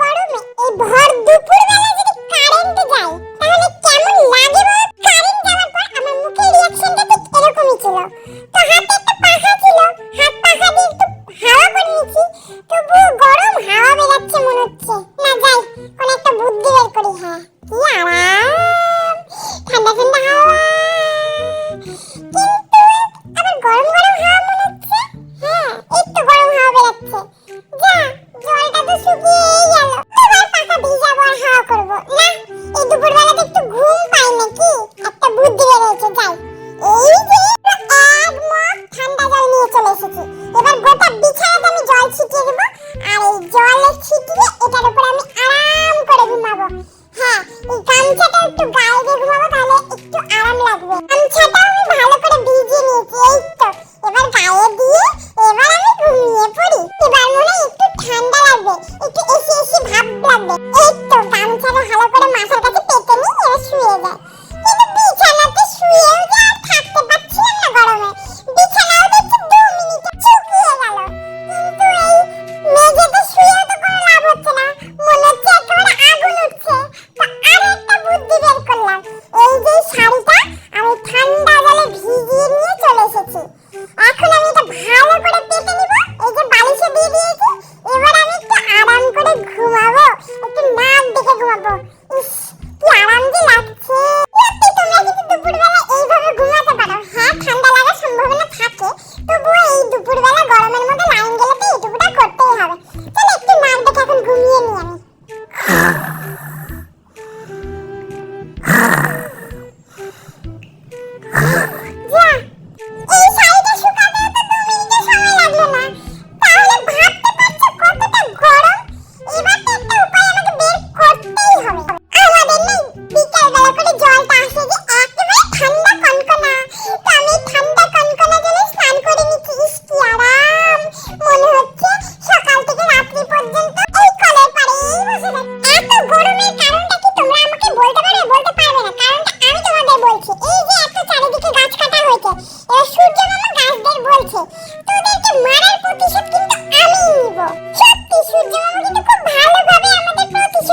গরমে এই ভর দুপুরবেলা যদি কারেন্ট যায়, তাহলে কেমন লাগে বল? কারেন্ট যাওয়ার পর আমার মুখের রিয়াকশনটা ঠিক এরকমই ছিল। তো হাতে একটা পাখা ছিল, হাত পাখা দিয়ে একটু হাওয়া করে তবু গরম হাওয়া বেরাচ্ছে মনে হচ্ছে। না যাই কোন একটা বুদ্ধি বের করি হ্যাঁ। কি আরাম। ছিটিয়ে দেবো, আর এই জল ছিটিয়ে এটার উপর আমি আরাম করে ঘুমাবো। হ্যাঁ এই গামছাটা একটু গায়ে দিয়ে ঘুমাবো, তাহলে একটু আরাম লাগবে। গামছাটাও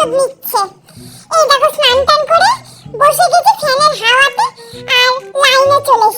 প্রতিশোধ নিচ্ছে। এই দেখো স্নান টান করে বসে গেছে ফ্যানের হাওয়াতে আর লাইনে চলে